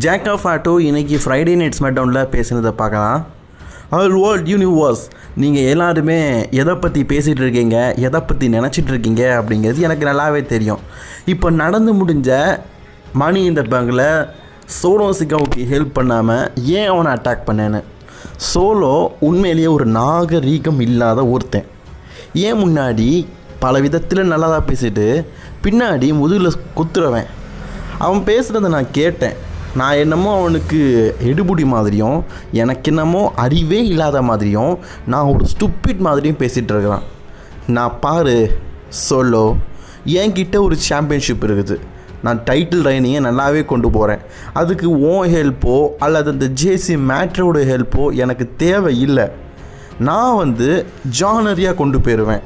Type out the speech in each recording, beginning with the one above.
Jack of auto இன்றைக்கி Friday night ஸ்மெட் டவுனில் பேசினதை பார்க்கலாம். ஆல் வேர்ல்ட் யூனிவர்ஸ் நீங்கள் எல்லாருமே எதை பற்றி பேசிகிட்டு இருக்கீங்க எதை பற்றி நினச்சிட்டு இருக்கீங்க அப்படிங்கிறது எனக்கு நல்லாவே தெரியும். இப்போ நடந்து முடிஞ்ச மணி இந்த பேங்கில் சோலோ சிக்காவுக்கு ஹெல்ப் பண்ணாமல் ஏன் அவனை அட்டாக் பண்ணேன்னு? சோலோ உண்மையிலேயே ஒரு நாகரீகம் இல்லாத ஒருத்தன். ஏன் முன்னாடி பல விதத்தில் நல்லதா பேசிட்டு பின்னாடி முதுகில் குத்துறவன். அவன் பேசுகிறத நான் கேட்டேன். நான் என்னமோ அவனுக்கு எடுபுடி மாதிரியும் எனக்கு என்னமோ அறிவே இல்லாத மாதிரியும் நான் ஒரு ஸ்டூப்பிட் மாதிரியும் பேசிகிட்டு இருக்கிறான் நான் பாரு சொல்லோ. என்கிட்ட ஒரு சாம்பியன்ஷிப் இருக்குது. நான் டைட்டில் ரைனிங்கை நல்லாவே கொண்டு போகிறேன் அதுக்கு ஓன் ஹெல்ப்போ அல்லது அந்த ஜேசி மேட்ரோட ஹெல்ப்போ எனக்கு தேவை இல்லை. நான் வந்து ஜானரியாக கொண்டு போயிடுவேன்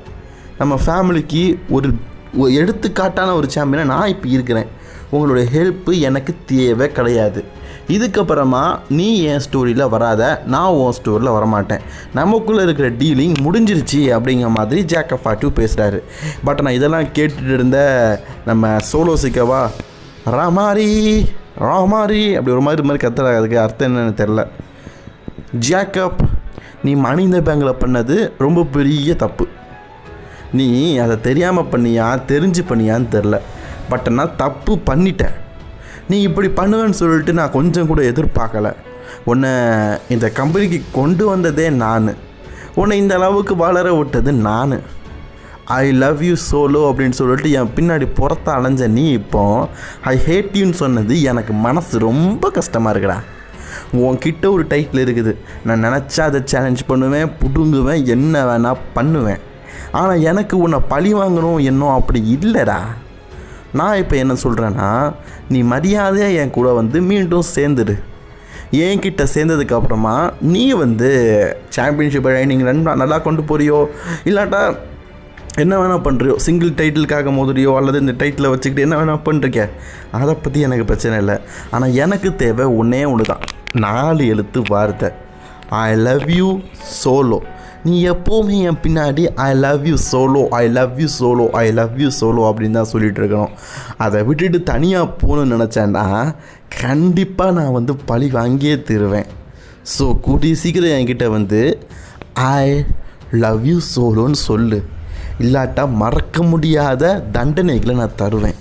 நம்ம ஃபேமிலிக்கு ஒரு ஒரு எடுத்துக்காட்டான ஒரு சாம்பியனாக நான் இப்போ இருக்கிறேன். உங்களுடைய ஹெல்ப்பு எனக்கு தேவை கிடையாது. இதுக்கப்புறமா நீ என் ஸ்டோரியில் வராத நான் உன் ஸ்டோரியில் வரமாட்டேன். நமக்குள்ளே இருக்கிற டீலிங் முடிஞ்சிருச்சு அப்படிங்கிற மாதிரி ஜாக்கப் ஃபாட்டு பேசுகிறாரு பட் நான் இதெல்லாம் கேட்டுட்டு இருந்த நம்ம சோலோ சிக்கவா ராமாரி ராமாரி அப்படி ஒரு மாதிரி மாதிரி கத்துறாங்க அதுக்கு அர்த்தம் என்னன்னு தெரில ஜாக்கப் நீ மனித பேங்கில் பண்ணது ரொம்ப பெரிய தப்பு. நீ அதை தெரியாமல் பண்ணியா தெரிஞ்சு பண்ணியான்னு தெரில. பட் நான் தப்பு பண்ணிட்டேன். நீ இப்படி பண்ணுவேன்னு சொல்லிட்டு நான் கொஞ்சம் கூட எதிர்பார்க்கல. உன்னை இந்த கம்பெனிக்கு கொண்டு வந்ததே நான். உன்னை இந்த அளவுக்கு வளர விட்டது நான். ஐ லவ் யூ சோலோ அப்படின்னு சொல்லிட்டு என் பின்னாடி புறத்த அலைஞ்ச நீ இப்போ ஐ ஹேட் யூன்னு சொன்னது எனக்கு மனசு ரொம்ப கஷ்டமாக இருக்குடா. உன்கிட்ட ஒரு டைட்டில் இருக்குது. நான் நினச்சா அதை சேலஞ்ச் பண்ணுவேன் புடுங்குவேன் என்ன வேணால் பண்ணுவேன். ஆனால் எனக்கு உன்னை பழி வாங்கணும் என்னோ அப்படி இல்லைடா. நான் இப்போ என்ன சொல்கிறேன்னா நீ மரியாதையாக என் கூட வந்து மீண்டும் சேர்ந்துடு என்கிட்ட சேர்ந்ததுக்கப்புறமா நீ வந்து சாம்பியன்ஷிப் ரைனிங் ரன் நல்லா கொண்டு போறியோ? இல்லாட்டா என்ன வேணால் பண்ணுறியோ சிங்கிள் டைட்டிலுக்காக மோதுறியோ? அல்லது இந்த டைட்டிலை வச்சுக்கிட்டு என்ன வேணால் பண்ணுறிக்க அதை பற்றி எனக்கு பிரச்சனை இல்லை. ஆனால் எனக்கு தேவை ஒன்றே ஒன்று தான் நாலு எழுத்து வார்த்தை. ஐ லவ் யூ சோலோ நீ எப்போவுமே என் பின்னாடி I love you solo I love you solo I love you solo அப்படின்னு தான் சொல்லிட்டு இருக்கணும். அதை விட்டுட்டு தனியாக போகணும்னு நினச்சேன்னா கண்டிப்பாக நான் வந்து பழி வாங்கியே தருவேன். ஸோ கூடிய சீக்கிரம் என்கிட்ட வந்து ஐ லவ் யூ சோலோன்னு சொல்லு. இல்லாட்டா மறக்க முடியாத தண்டனைகளை நான் தருவேன்.